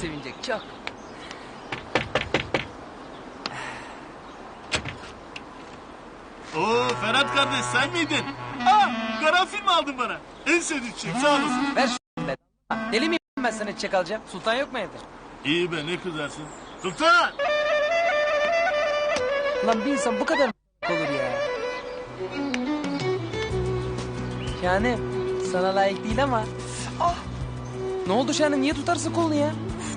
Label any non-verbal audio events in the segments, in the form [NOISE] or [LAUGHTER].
sevinecek çok. Oo Ferhat kardeş sen miydin? Aa karanfil mi aldın bana? En sevdiğim çiçek sağ olasın. Ver şu be. Deli miyim ben sana çiçek alacağım? Sultan yok mu evde? İyi be ne kızarsın. Sultan! Lan bir insan bu kadar mı olur ya? Yani sana layık değil ama. Ah Ne oldu Şahanem niye tutarsın kolunu ya?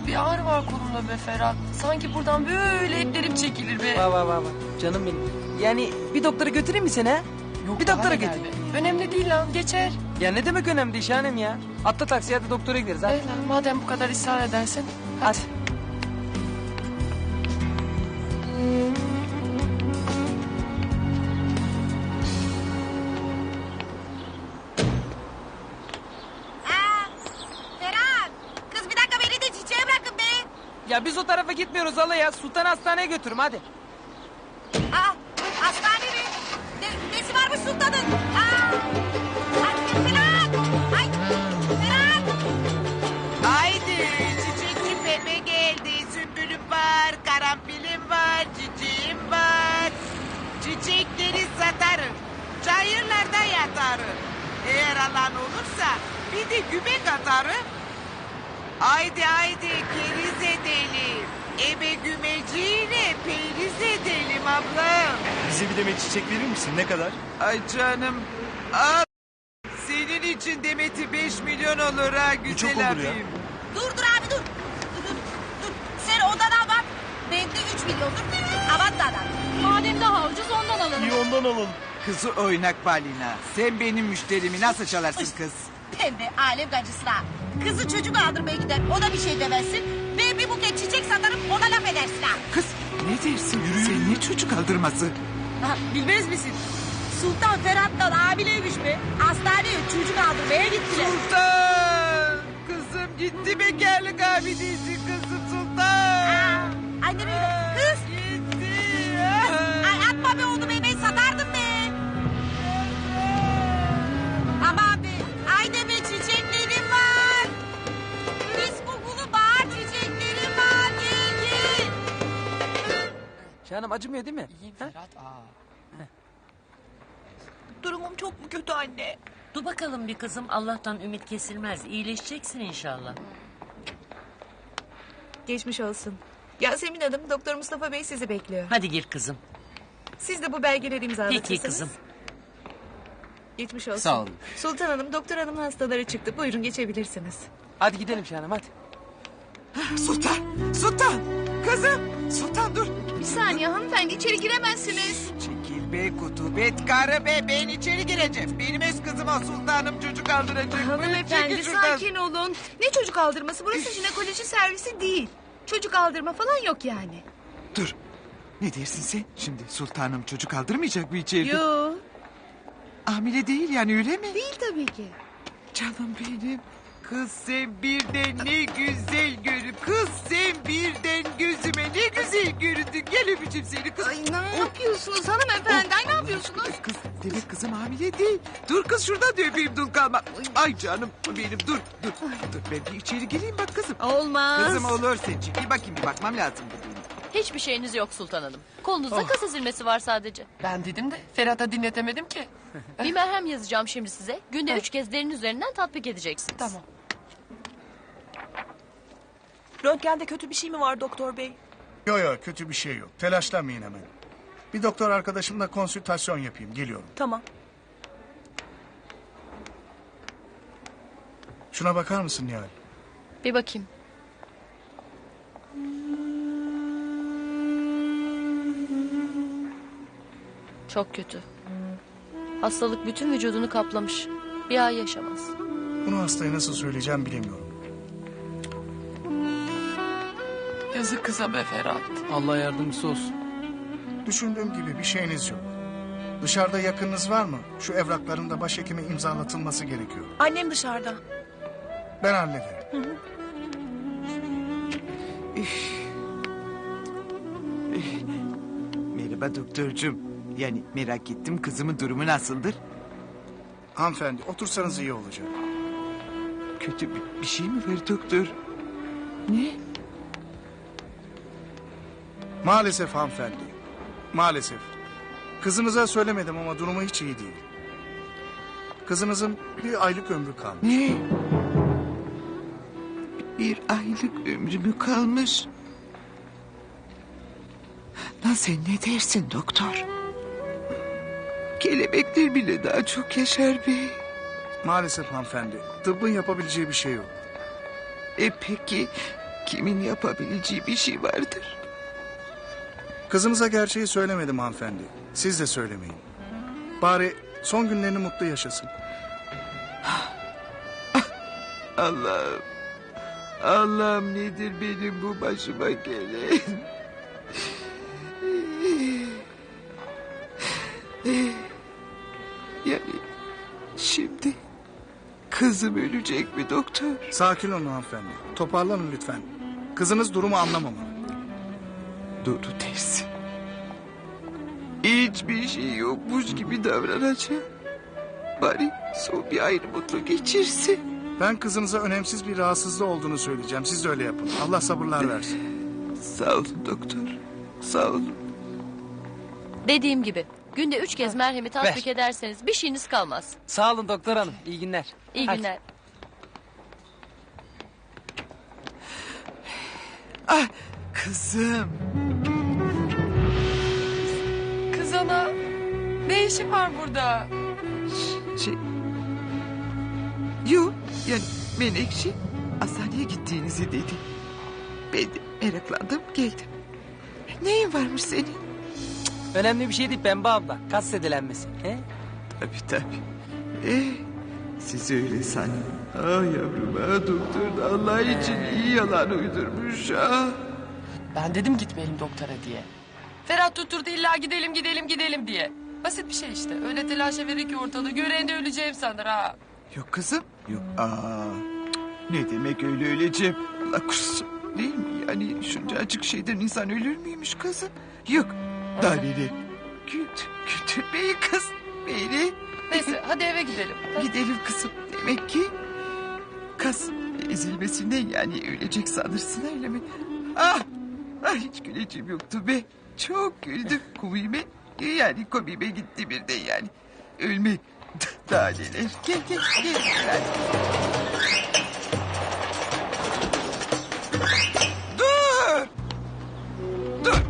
Bir ağrı var kolumda be Ferhat. Sanki buradan böyle etlerim çekilir be. Va va va va. Canım benim. Yani bir doktora götüreyim mi seni ha? Yok, bir daha doktora gel götür. be. Önemli değil lan geçer. Ya ne demek önemli değil Şahanem ya? Atla taksiye hadi doktora gideriz hadi. Lan, madem bu kadar ısrar edersin. Hadi. Ya biz o tarafa gitmiyoruz hala ya. Sultan hastaneye götürüm hadi. Aa, hastane mi? Ne, nesi varmış sultanın? Aa, ay, Ferhat. Ay, Ferhat. Haydi çiçekçi Pepe geldi. Sümbülüm var, karanfilim var, çiçeğim var. Çiçekleri satarım. Çayırlarda yatarım. Eğer alan olursa bir de gübek atarım. Haydi haydi keriz edelim. Ebe gümeciyle periz edelim ablam. Bize bir demet çiçek verir misin? Ne kadar? Ay canım. Al. Senin için demeti 5 milyon olur ha güzel çok olur ya. abim. Dur dur abi dur. Dur dur. dur. Sen odan al bak. Bende üç milyondur. Avat da adam. Madem daha ucuz ondan alalım. İyi ondan alalım. Kızı oynak balina. Sen benim müşterimi nasıl çalarsın kız? Pembe alem gacısına. Kızı çocuk aldırmaya gider. Ona bir şey demezsin. Çiçek satarım ona laf edersin ha. Kız ne dersin? Sen ne çocuk aldırması? Ha, bilmez misin? Sultan Ferhat'tan abileymiş be. Hastaneye çocuk aldırmaya gittiler. Sultan! Kızım gitti bekarlık abidesi kızım Sultan. Aynen öyle. Kız. Acımıyor değil mi? İyiyim Ha? Ferhat. Aa. Durumum çok mu kötü anne? Dur bakalım bir kızım Allah'tan ümit kesilmez. İyileşeceksin inşallah. Geçmiş olsun. Yasemin Hanım, Doktor Mustafa Bey sizi bekliyor. Hadi gir kızım. Siz de bu belgeleri imzalatırsınız. Peki kızım. Geçmiş olsun. Sağ olun. Sultan Hanım, Doktor Hanım'ın hastaları çıktı. Buyurun geçebilirsiniz. Hadi gidelim Şahanem hadi. Sultan! Sultan! Kızım! Sultan dur! Bir saniye hanımefendi içeri giremezsiniz. Çekil be kutubet karı be ben içeri gireceğim. Benim öz kızıma sultanım çocuk aldıracak. Hanımefendi sakin olun. Ne çocuk aldırması? Burası jinekoloji servisi değil. Çocuk aldırma falan yok yani. Dur. Ne dersin sen? Şimdi sultanım çocuk aldırmayacak mı içeride? Yo, Hamile değil yani öyle mi? değil tabii ki. Canım benim. Kız sen birden ne güzel görün. Kız sen birden gözüme ne güzel göründün. Gel öpeceğim seni kız. Ay ne yapıyorsunuz hanımefendi? Ay ne yapıyorsunuz? Kız demek kızım hamile değil. Dur kız şuradan da öpeyim dul kalma. Ay canım benim dur dur. Dur ben bir içeri gireyim bak kızım. Olmaz. Kızım olur sen çekil bakayım bir bakmam lazım. Hiçbir şeyiniz yok Sultan Hanım. Kolunuzda kas ezilmesi var sadece. Ben dedim de Ferhat'a dinletemedim ki. Bir merhem yazacağım şimdi size. Günde üç kez derin üzerinden tatbik edeceksiniz. Tamam. Röntgende kötü bir şey mi var doktor bey? Yok yok kötü bir şey yok. Telaşlanmayın hemen. Bir doktor arkadaşımla konsültasyon yapayım. Geliyorum. Tamam. Şuna bakar mısın Nihal? Bir bakayım. Çok kötü. Hastalık bütün vücudunu kaplamış. Bir ay yaşamaz. Bunu hastaya nasıl söyleyeceğim bilemiyorum. Yazık kıza be Ferhat. Allah yardımcısı olsun. Düşündüğüm gibi bir şeyiniz yok. Dışarıda yakınınız var mı? Şu evrakların da başhekime imzalatılması gerekiyor. Annem dışarıda. Ben hallederim. Merhaba doktorcum. Yani merak ettim kızımın durumu nasıldır? Hanımefendi otursanız iyi olacak. Kötü bir, bir şey mi var doktor? Ne? Maalesef hanımefendi. Maalesef. Kızınıza söylemedim ama durumu hiç iyi değil. Kızınızın bir aylık ömrü kalmış. Ne? Bir aylık ömrü mü kalmış? Lan sen ne dersin doktor? Kelebekler bile daha çok yaşar be. Maalesef hanımefendi. Tıbbın yapabileceği bir şey yok. E peki kimin yapabileceği bir şey vardır? Kızınıza gerçeği söylemedim hanımefendi. Siz de söylemeyin. Bari son günlerini mutlu yaşasın. Allah'ım. Allah'ım nedir benim bu başıma gelen? Yani şimdi kızım ölecek mi doktor? Sakin olun hanımefendi. Toparlanın lütfen. Kızınız durumu anlamamalı. Doğru dersin. Hiçbir şey yokmuş gibi davranacağım. Bari son bir ayrı mutlu geçirsin. Ben kızınıza önemsiz bir rahatsızlığı olduğunu söyleyeceğim. Siz de öyle yapın. Allah sabırlar versin. Sağ olun doktor. Sağ olun. Dediğim gibi günde üç kez merhemi tatbik ederseniz bir şeyiniz kalmaz. Sağ olun doktor hanım. İyi günler. İyi Hadi. günler. Ah kızım. Kız ana. Ne işin var burada? Şey... Yok yani Menekşe hastaneye gittiğinizi dedi. Ben de meraklandım geldim. Neyin varmış senin? Önemli bir şey değil Pembe abla. Kas sedelenmesi. He? Tabii tabii. Eh, siz öyle sanın. Ah yavrum ah doktor da Allah için iyi yalan uydurmuş ah. Ben dedim gitmeyelim doktora diye. Ferhat tutturdu illa gidelim gidelim gidelim diye. Basit bir şey işte. Öyle telaşa verir ki ortalığı. Gören de öleceğim sanır ha. Yok kızım. Yok aa. Ne demek öyle öleceğim? Allah korusun. Değil mi yani şunca açık şeyden insan ölür müymüş kızım? Yok. Neler? Güldür, güldür bey kız. Beni. Neyse hadi eve gidelim. [LAUGHS] Gidelim kızım. Demek ki kas ezilmesinden yani ölecek sanırsın öyle mi? Ah, ah hiç güleceğim yoktu be. Çok güldüm komime. Yani komime gitti bir de yani. Ölme. [LAUGHS] Daha neler. Gel gel gel. Hadi. Dur. Dur.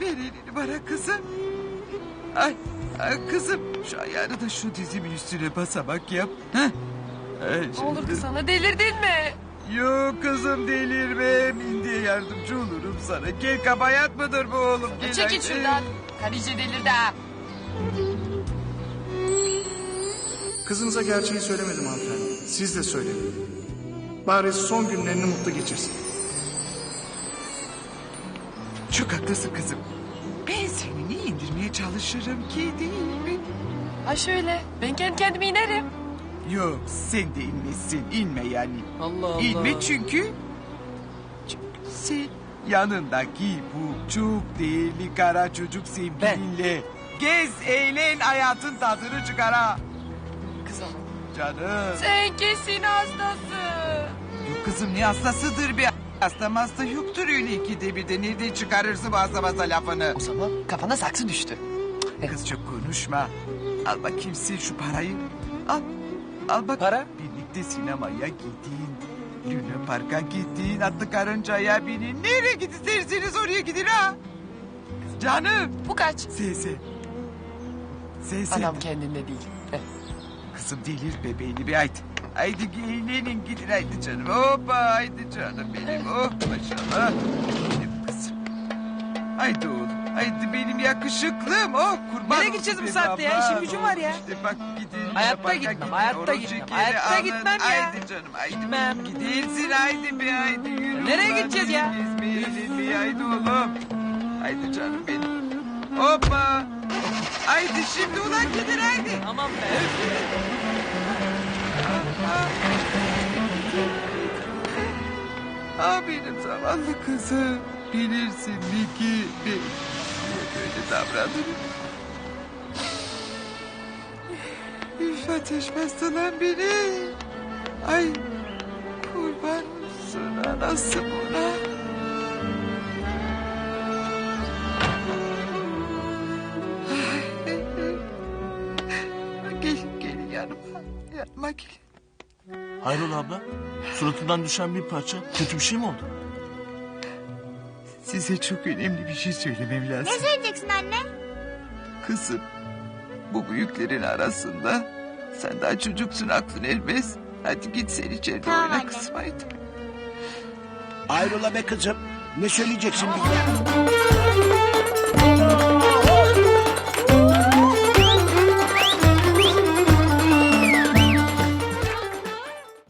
Ver elini bana kızım. Ay, ay kızım şu ayağını da şu dizimin üstüne basamak yap. Heh. Ay, Ne olur kız sana delirdin mi? Yok kızım delirmem. İndiye yardımcı olurum sana. Gel kabayat mıdır bu oğlum? Gel, Çekil haydi. şuradan. Karice delirdi ha. Kızınıza gerçeği söylemedim hanımefendi. Siz de söyleyin. Bari son günlerini mutlu geçirsin. Çok haklısın kızım. Ben seni niye indirmeye çalışırım ki değil mi? Ha şöyle. Ben kendi kendime inerim. Yok sen de inmesin. inme yani. Allah Allah. İnme çünkü... Çünkü sen yanındaki bu çok değerli kara çocuk sevgilinle... Gez, eğlen, hayatın tadını çıkar ha. Kız ana. Canım. Sen kesin hastasın. Yok kızım ne hastasıdır bir hasta hasta yoktur öyle ikide bir de nereden çıkarırsın hasta hasta lafını. O zaman kafana saksı düştü. Kız çok konuşma. Al bakayım sen şu parayı. Al. Al bak. Para? Birlikte sinemaya gidin. Luna Park'a gidin. Atlı karıncaya binin. Nereye giderseniz oraya gidin ha. Canım. Bu kaç? Sese. Sese. Anam kendinde değil. Heh. Kızım delir bebeğini bir haydi. Haydi eğlenin gidin haydi canım. Hoppa haydi canım benim. Oh maşallah. Benim kızım. Haydi oğlum. Haydi benim yakışıklım. Oh kurban Nereye gideceğiz bu saatte ya? İşim gücüm var ya. İşte bak gidin. Hayatta gitmem, hayatta gitmem, hayatta gitmem ya. Haydi canım haydi. Gitmem. Gidersin haydi be haydi yürü. Nereye gideceğiz ya? Gezmeye eğlenmeye haydi oğlum. Haydi canım benim. Hoppa. Haydi şimdi ulan gidin haydi. Tamam be. Ah benim zavallı kızım. Bilirsin Niki kötü davrandım. Üf ateşmez sanan beni. Ay kurban olsun anası buna. Gelin gelin yanıma. Yanıma gelin. Hayrola abla? Suratından düşen bir parça. Kötü bir şey mi oldu? Size çok önemli bir şey söylemem lazım. Ne söyleyeceksin anne? Kızım bu büyüklerin arasında sen daha çocuksun aklın elmez. Hadi git sen içeride Tamam oyna anne. kızım haydi. Hayrola be kızım? Ne söyleyeceksin bize?